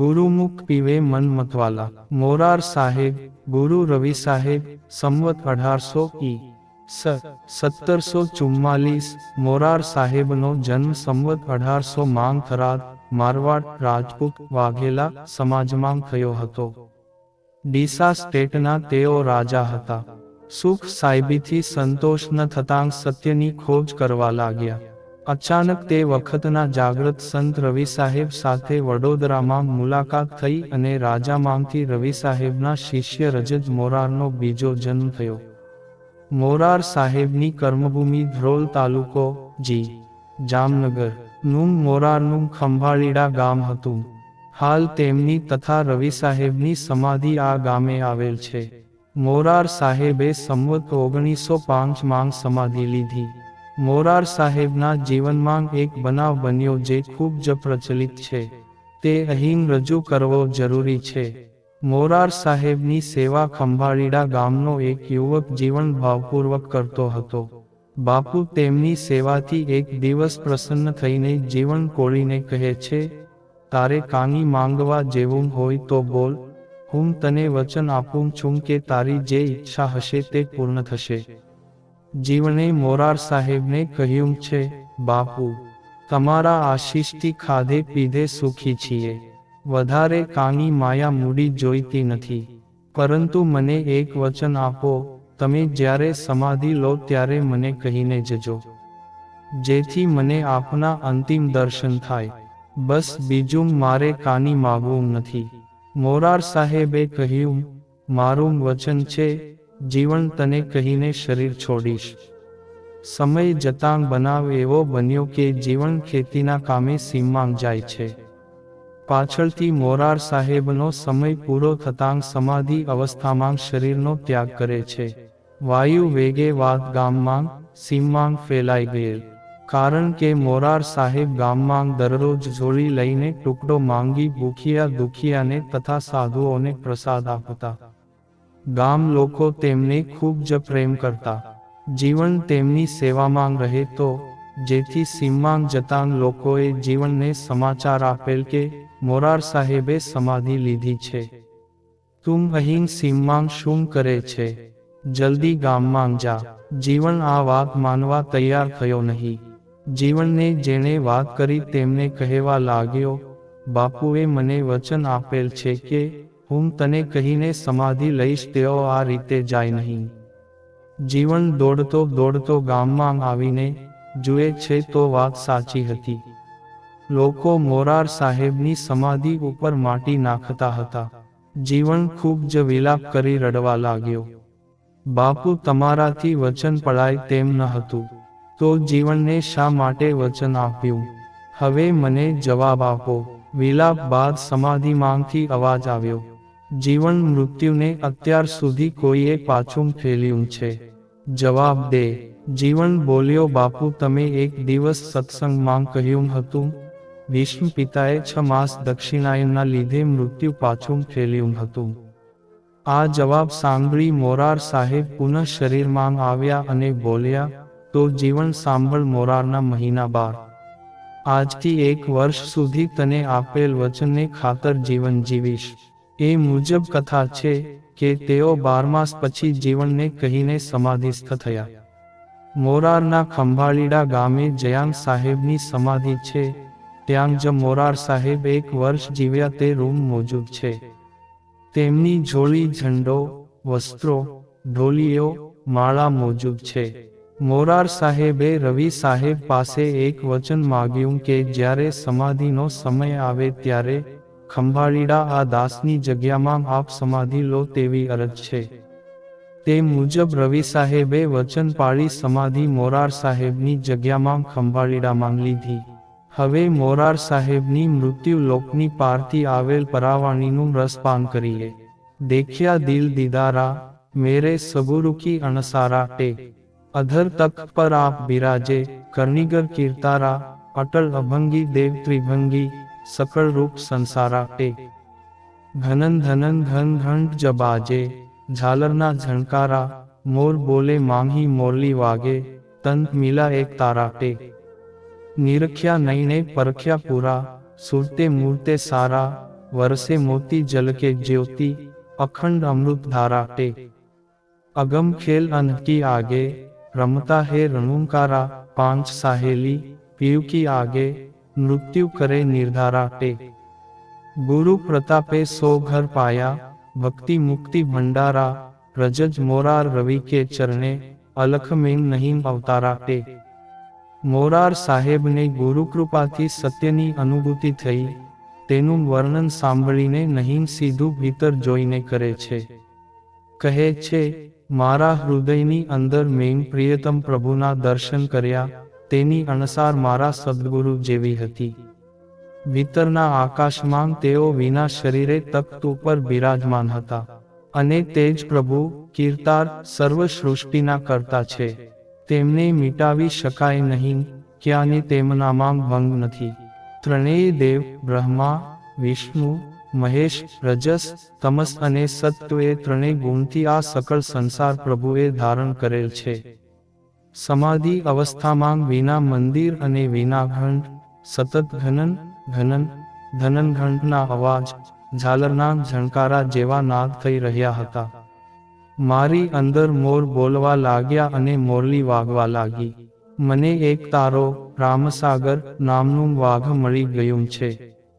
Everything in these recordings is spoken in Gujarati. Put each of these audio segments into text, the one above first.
ગુરુમુખ પીવે મન મતવાલા. મોરાર સાહેબ, ગુરુ રવિ સાહેબ, સંવત અઢારસો ઈ. સ, સત્તરસો ચુમ્માલીસ. મોરાર સાહેબનો જન્મ સંવત અઢારસો માંગ થરાદ, મારવાડ, રાજપૂત, વાઘેલા સમાજમાં થયો હતો. ડીસા સ્ટેટના તેઓ રાજા હતા. સુખ સાહેબીથી સંતોષ ન થતાં સત્યની ખોજ કરવા લાગ્યા. અચાનક તે વખતના જાગૃત સંત રવિ સાહેબ સાથે વડોદરામાં મુલાકાત થઈ અને રાજામાંથી રવિ સાહેબના શિષ્ય રજત મોરારનો બીજો જન્મ થયો. મોરાર સાહેબની કર્મભૂમિ ધ્રોલ તાલુકો, જી, જામનગર, નું મોરારનું ખંભાળીડા ગામ હતું. હાલ તેમની તથા રવિ સાહેબની સમાધિ આ ગામે આવેલ છે. મોરાર સાહેબે સંવત ઓગણીસો પાંચમાં સમાધિ લીધી. મોરાર સાહેબના જીવનમાં એક બનાવ બન્યો જે ખૂબ જ પ્રચલિત છે. તે અહીં રજૂ કરવો જરૂરી છે. મોરાર સાહેબની સેવા ખંભાળીડા ગામનો એક યુવક જીવન ભાવપૂર્વક કરતો હતો. બાપુ તેમની સેવાથી એક દિવસ પ્રસન્ન થઈને જીવન કોળીને કહે છે, તારે કાની માંગવા જેવું હોય તો બોલ. હું તને વચન આપું છું કે તારી જે ઈચ્છા હશે તે પૂર્ણ થશે. જીવને મોરાર સાહેબને કહ્યું છે, બાપુ, તમારા આશીષથી ખાધે પીધે સુખી છીએ. વધારે કાની માયા મૂડી જોઈતી નથી. પરંતુ મને એક વચન આપો, તમે જ્યારે સમાધિ લો ત્યારે મને કહીને જજો. જેથી મને આપના અંતિમ દર્શન થાય. બસ બીજું મારે કાની માગવું નથી. મોરાર સાહેબે કહ્યું, મારું વચન છે જીવન તને કહીને શરીર છોડીશ. સમય જતાં બનાવ એવો બન્યો કે જીવન ખેતીના કામે સીમમાં જાય છે. પાછળથી મોરાર સાહેબનો સમય પૂરો થતાં સમાધિ અવસ્થામાં શરીરનો ત્યાગ કરે છે. વાયુ વેગે વાત ગામમાં સીમમાં ફેલાઈ ગયેલ. કારણ કે મોરાર સાહેબ ગામમાં દરરોજ જોડી લઈને ટુકડો માંગી ભૂખિયા દુખિયાને તથા સાધુઓને પ્રસાદ આપતા. ગામ લોકો તેમને ખૂબ જ પ્રેમ કરતા. જીવન તેમની સેવામાં રહે તો, જેથી સીમમાં જતા લોકોએ જીવનને સમાચાર આપેલ કે મોરાર સાહેબે સમાધિ લીધી છે. તું અહીં સીમમાં શું કરે છે? જલ્દી ગામમાં જા. જીવન આ વાત માનવા તૈયાર થયો નહીં. જીવનને જેણે વાત કરી તેમને કહેવા લાગ્યો, બાપુએ મને વચન આપેલ છે કે હું તને કહીને સમાધિ લઈશ તેઓ આ રીતે જાય નહીં. જીવન દોડતો દોડતો ગામમાં આવીને જુએ છે તો વાત સાચી હતી. લોકો મોરાર સાહેબની સમાધિ ઉપર માટી નાખતા હતા. જીવન ખૂબ જ વિલાપ કરી રડવા લાગ્યો. બાપુ, તમારાથી વચન પડાય તેમ ન હતું. તો જીવનને શા માટે વચન આપ્યું? હવે મને જવાબ આપો. વિલાપ બાદ સમાધિમાંથી અવાજ આવ્યો. જીવન મૃત્યુને અત્યાર સુધી કોઈએ પાછું ફેલ્યું છે. જવાબ દે. જીવન બોલ્યો, બાપુ, તમે એક દિવસ સત્સંગમાં કહ્યું હતું, ભીષ્મ પિતાએ છ માસ દક્ષિણાયનના લીધે મૃત્યુ પાછું ફેલ્યું હતું આ જવાબ સાંભળી મોરાર સાહેબ પુનઃ શરીરમાં આવ્યા અને બોલ્યા, તો જીવન સાંભળ મોરારના મહિના બાર. આજથી એક વર્ષ સુધી તને આપેલ વચનને ખાતર જીવન જીવીશ. એ મુજબ કથા છે કે તેઓ બાર માસ પછી જીવનને કહીને સમાધિસ્થ થયા. મોરારના ખંભાળીડા ગામે જયાંગ સાહેબની સમાધિ છે. ત્યાં જ મોરાર સાહેબ એક વર્ષ જીવ્યા તે રૂમ મોજૂદ છે. તેમની જોડી ઝંડો, વસ્ત્રો, ઢોલીઓ, માળા મોજૂદ છે. મોરાર સાહેબે રવિ સાહેબ પાસે એક વચન માગ્યું કે જ્યારે સમાધિનો સમય આવે ત્યારે ખંભાળીડા આ દાસની જગ્યામાં આપ સમાધિ લો તેવી અરજ છે. તે મુજબ રવિ સાહેબે વચન પાળી સમાધિ મોરાર સાહેબની જગ્યામાં ખંભાળીડામાં લીધી. હવે મોરાર સાહેબની મૃત્યુ લોકની પારથી આવેલ પરાવાણીનું રસપાન કરીએ. દેખ્યા દિલ દીદારા, મેરે સબુરુકી અણસારા ટે. અધર તક પર આપ બિરાજે કરનિગર કીર્તારા, અટલ અભંગી, દેવ ત્રિભંગી સકળ રૂપ સંસારા ટે ઘનન ધનન ઘન ઘંટ જબાજે ઝાલરના ઝણકારા મોર બોલે માંગી મોરલી વાગે તંત મિલા એક તારા ટે નિરખ્યા નૈને પરખ્યા પૂરા સુરતે મૂર્તે સારા વરસે મોતી જલકે જ્યોતિ અખંડ અમૃત ધારા ટે અગમ ખેલ અનકી આગે રમતા હે રણુંકારા પાંચ સાહેલી પીયુ કી આગે મૃત્યુ કરે નિર્ધારા ગુરુ પ્રતાપે સો ઘર પાયા, ભક્તિ મુક્તિ ભંડારા, રજજ મોરાર રવિ કે ચરણે અલખ નહીં અવતારા મોરાર સાહેબને ગુરુકૃપાથી સત્યની અનુભૂતિ થઈ, તેનું વર્ણન સાંભળીને નહીં સીધું ભીતર જોઈને કરે છે. કહે છે, મારા હૃદયની અંદર મેં પ્રિયતમ પ્રભુના દર્શન કર્યા તેની અણસાર મારા સદગુરુ જેવી હતી. ભીતરના આકાશમાં તેઓ વિના શરીરે તખ્ત ઉપર બિરાજમાન હતા. અને તે જ પ્રભુ કીર્તાર સર્વ સૃષ્ટિના કરતા છે. તેમને મિટાવી શકાય નહીં ક્યાંને તેમનામાં ભંગ નથી. ત્રણેય દેવ, બ્રહ્મા, વિષ્ણુ, મહેશ, રજસ, તમસ અને સત્વ એ ત્રણેય ગુણથી આ સકળ સંસાર પ્રભુએ ધારણ કરેલ છે. સમાધિ અવસ્થામાં વિના મંદિર અને વિના ઘંટ, સતત ઘનન ઘનન ધનન ઘંટના અવાજ, ઝાલરના ઝણકારા જેવા નાદ થઈ રહ્યા હતા. મારી અંદર મોર બોલવા લાગ્યા અને મોરલી વાગવા લાગી. મને એક તારો રામસાગર નામનું વાઘ મળી ગયું છે.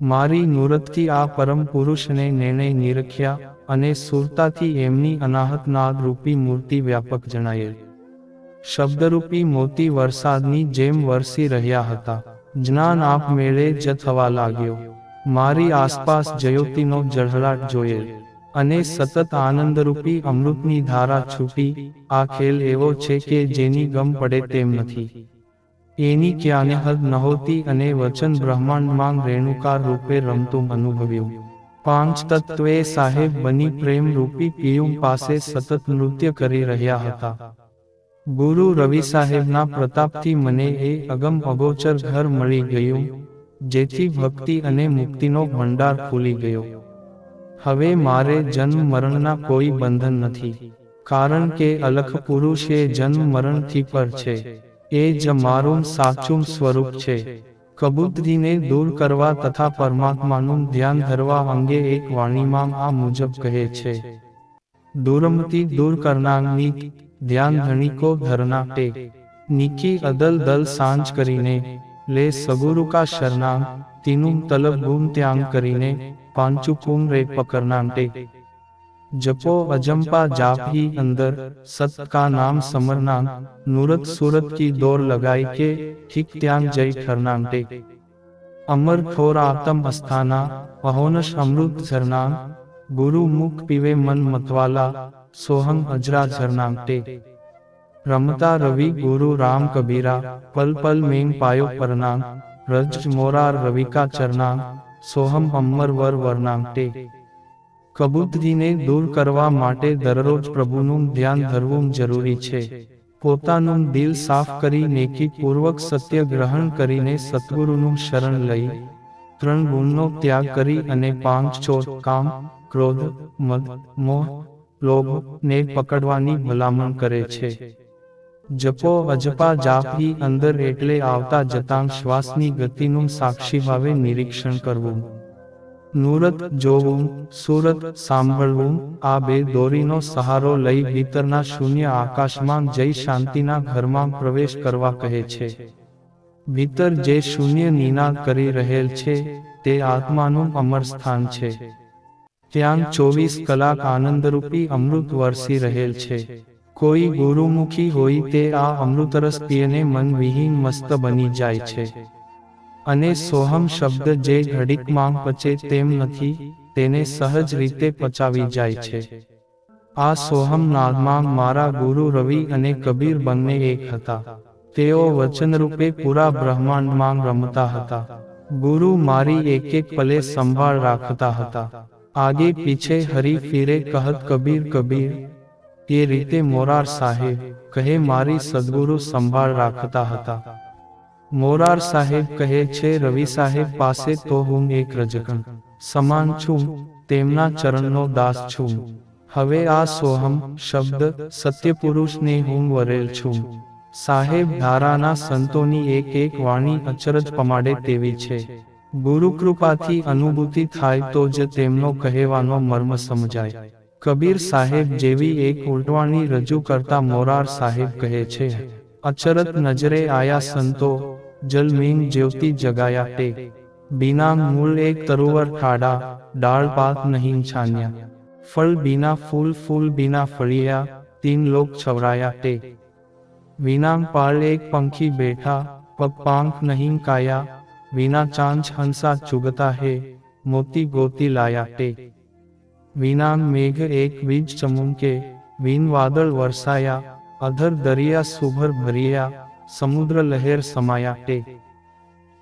મારી નુરતથી આ પરમ પુરુષને નિર્ણય નિરખ્યા અને સુરતાથી એમની અનાહત નાદ રૂપી મૂર્તિ વ્યાપક જણાયેલ. શબ્દરૂપી મોતી વરસાદની જેમ વરસી રહ્યા હતા. જ્ઞાન આપમેળે જ થવા લાગ્યો. મારી આસપાસ જયોતિનો જળહળાટ જોયેલ. અને સતત આનંદરૂપી અમૃતની ધારા છૂટી. આ ખેલ એવો છે કે જેની ગમ પડે તેમ નથી. એની ક્યાંને હદ નહોતી અને વચન બ્રહ્માંડમાં રેણુકાર રૂપે રમતું અનુભવ્યું. પાંચ તત્વે સાહેબ બની પ્રેમ રૂપી પિયુમ પાસે સતત નૃત્ય કરી રહ્યા હતા. ગુરુ રવિ સાહેબના પ્રતાપથી મને એ અગમ અગોચર ઘર મળી ગયું જેથી ભક્તિ અને મુક્તિનો ભંડાર ખુલી ગયો. હવે મારે જન્મ મરણના કોઈ બંધન નથી કારણ કે અલખ પુરુષ એ જન્મ મરણથી પર છે. એ જ મારું સાચું સ્વરૂપ છે. કબૂતરીને દૂર કરવા તથા પરમાત્માનું ધ્યાન ધરવા અંગે એક વાણીમાં આ મુજબ કહે છે. દુરમતી દૂર કરનારની ધ્યાન ધણિકો ધરના ટે નિકી અદલ દલ સાંજ કરીને લે સગુરુ કા શરનામ તીનું તલબ ગુમ ત્યાગ કરીને પાંચુ કુમ રે પકરનાંટે જપો અજંપા જાપી અંદર સત કા નામ સમરનામ નુરત સુરત કી દોર લગાઈ કે ઠીક ત્યાંગ જય ઠરનાંટે અમર ખોર આતમ અસ્થાના અહોનશ અમૃત ઝરનામ ગુરુ મુખ પીવે મન મતવાલા સોહમ અજરા ઝરનાંગટે રમતા રવિ ગુરુ રામ કબીરા પલ પલ મેં પાયો પરનાંગ રજ મોરાર રવિકા ચરનાંગ સોહમ અમર વર વરનાંગટે કબૂતરીને દૂર કરવા માટે દરરોજ પ્રભુનું ધ્યાન ધરવું જરૂરી છે. પોતાનું દિલ સાફ કરી નેકી પૂર્વક સત્ય ગ્રહણ કરીને સદગુરુનું શરણ લઈ. ત્રણ ગુણનો ત્યાગ કરી અને પાંચ ચોર કામ ક્રોધ મદ મોહ લોભ ને પકડવાની ભલામણ કરે છે. જપો, અજપા જાપી અંદર એટલે આવતા જતાં શ્વાસની ગતિનું સાક્ષી ભાવે નિરીક્ષણ કરવું. નુરત જોવું, સુરત સાંભળવું, આ બે દોરીનો સહારો લઈ ભીતરના શૂન્ય આકાશમાં જઈ શાંતિના ઘરમાં પ્રવેશ કરવા કહે છે. ભીતર જે શૂન્ય નિનાદ કરી રહેલ છે, તે આત્માનું અમર સ્થાન છે. ત્યાં ચોવીસ કલાક આનંદરૂપી અમૃત વરસી રહેલ છે. કોઈ ગુરુમુખી હોય તે આ અમૃતરસ પીને મન વિહીન મસ્ત બની જાય છે. અને સોહમ શબ્દ જે ઘડીકમાં પચે તેમ નથી તેને સહજ રીતે પચાવી જાય છે. આ સોહમ નાદમાં મારા ગુરુ રવિ અને કબીર બંને એક હતા. તેઓ વચનરૂપે પૂરા બ્રહ્માંડમાં રમતા હતા. ગુરુ મારી એક એક પલે સંભાળ રાખતા હતા. આગે પીછે હરી ફિરે કહત કબીર કબીર એ રીતે મોરાર સાહેબ કહે મારી સદગુરુ સંભાળ રાખતા હતા મોરાર સાહેબ કહે છે રવિ સાહેબ પાસે તો હું એક રજકણ સમાન છું તેમના ચરણનો દાસ છું હવે આ સોહમ શબ્દ સત્યપુરુષને હું વરેલ છું સાહેબ ધારાના સંતોની એક એક વાણી અચરજ પમાડે તેવી છે ગુરુ કૃપાથી અનુભૂતિ થાય તો જ તેમનો કહેવાનો મર્મ સમજાય. કબીર સાહેબ જેવી એક ઉલટવાણી રજૂ કરતા મોરાર સાહેબ કહે છે, અચરત નજરે આયા સંતો, જલ મીન જ્યોતિ જગાયા તે બીના મૂળ એક તરુવર ખાડા, ડાળ પાત નહીં છાન્યા. ફળ બીના ફૂલ ફૂલ બીના ફળિયા, તીન લોક છવરાયા તે વિનામ પાળ એક પંખી બેઠા, પગ પાંખ નહીં કાયા વિના ચાંચ હંસા ચુગતા હે મોતી ગોતી લાયા તે વિનામ મેઘ એક બીજ ચમુકે વિન વાદળ વરસાયા અધર દરિયા સુભર ભરિયા સમુદ્ર લહેર સમાયા તે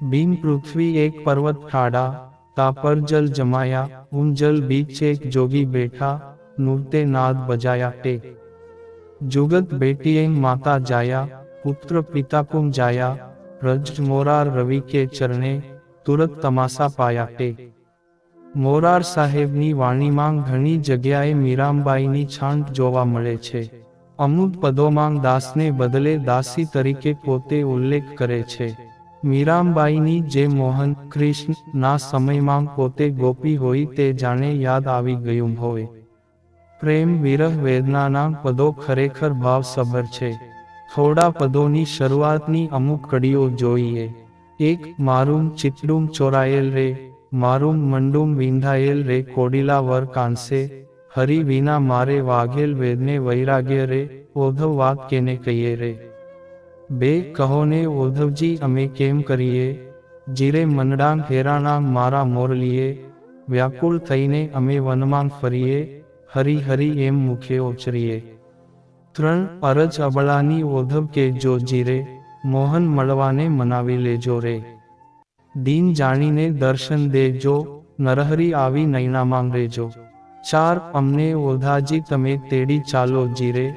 બીન પૃથ્વી એક પર્વત ઠાડા તા પર જલ જમાયા ઉન જલ બીચ એક જોગી બેઠા નૂરતે નાદ બજાયા તે જુગત બેટીએ માતા જાયા પુત્ર પિતા કુમ જાયા રજ મોરાર રવિ કે ચરણે તુરત તમાસા પાયા તે મોરાર સાહેબની વાણીમાં ઘણી જગ્યાએ મીરામબાઈની છાંટ જોવા મળે છે. અમુક પદોમાં દાસને બદલે દાસી તરીકે પોતે ઉલ્લેખ કરે છે. મીરામબાઈની જે મોહન કૃષ્ણ સમયમાં પોતે ગોપી હોય તે જાણે યાદ આવી ગયું હોય. પ્રેમ, વિરહ, વેદનાના પદો ખરેખર ભાવસભર છે. થોડા પદોની શરૂઆતની અમુક કડીઓ જોઈએ. એક મારું ચિતડું ચોરાયેલ રે મારું મંડું વિંધાયેલ રે, કોડીલા વર કાંસે, હરી વિના મારે વાઘેલ વેદને વૈરાગ્ય રે, ઓધવ વાત કેને કહીએ રે બે, કહોને ઓધવજી અમે કેમ કરીએ? જીરે મનડાંગ હેરાણાંગ મારા મોરલીએ વ્યાકુળ થઈને અમે વનમાં ફરીએ, હરી હરી એમ મુખે ઓચરીએ. ત્રણ અરજ અબળાની ઓધવ કે જો જીરે, મોહન મળવાને મનાવી લેજો રે. દીન જાણીને દર્શન દેજો નરહરી આવી નૈનામાં રેજો. ચાર અમને ઓધાજી તમે તેડી ચાલો જીરે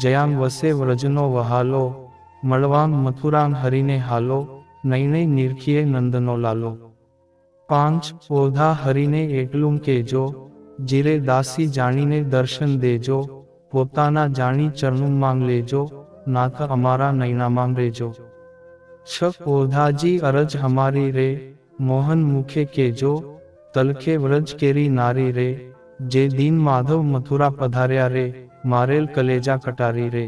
જયામ વસે વ્રજનો વહાલો, મળવાંગ મથુરાંગ હરીને હાલો નૈને નિરખીએ નંદનો લાલો. પાંચ ઓધા હરીને એટલું કેજો, જીરે દાસી જાણીને દર્શન દેજો પોતાના જાણી ચરણું માંગ લેજો નાથ અમારા નૈનામાં રેજો છ ઓધાજી અરજ હમારી રે, મોહન મુખે કેજો, તલખે વ્રજ કેરી નારી રે, જે દીન માધવ મથુરા પધાર્યા રે, મારેલ કલેજા કટારી રે.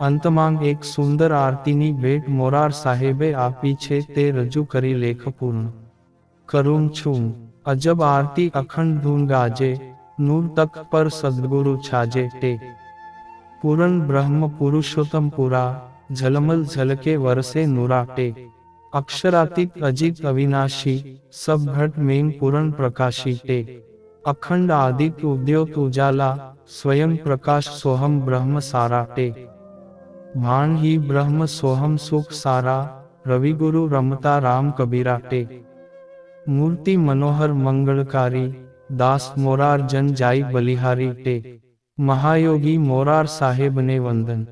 અંતમાં એક સુંદર આરતીની ભેટ મોરાર સાહેબે આપી છે તે રજૂ કરી લેખ પૂર્ણ કરું છું, અજબ આરતી અખંડ ધૂન ગાજે નૂર તક પર સદગુરુ છાજે તે પૂરણ બ્રહ્મ પુરુષોત્તમ પુરા ઝલમલ ઝલકે વરસે નુરાટે અક્ષરાતીત અજીત અવિનાશી સબ ઘટ મેં પૂરણ પ્રકાશી તે અખંડ આદિત ઉદ્યોત ઉજાલા સ્વયં પ્રકાશ સોહમ બ્રહ્મ સારાટે ભાન હી બ્રહ્મ સોહમ સુખ સારા રવિગુરુ રમતા રામ કબીરાટે મૂર્તિ મનોહર મંગળકારી દાસ મોરાર જન જાઈ બલિહારી ટે. મહાયોગી મોરાર સાહેબને વંદન.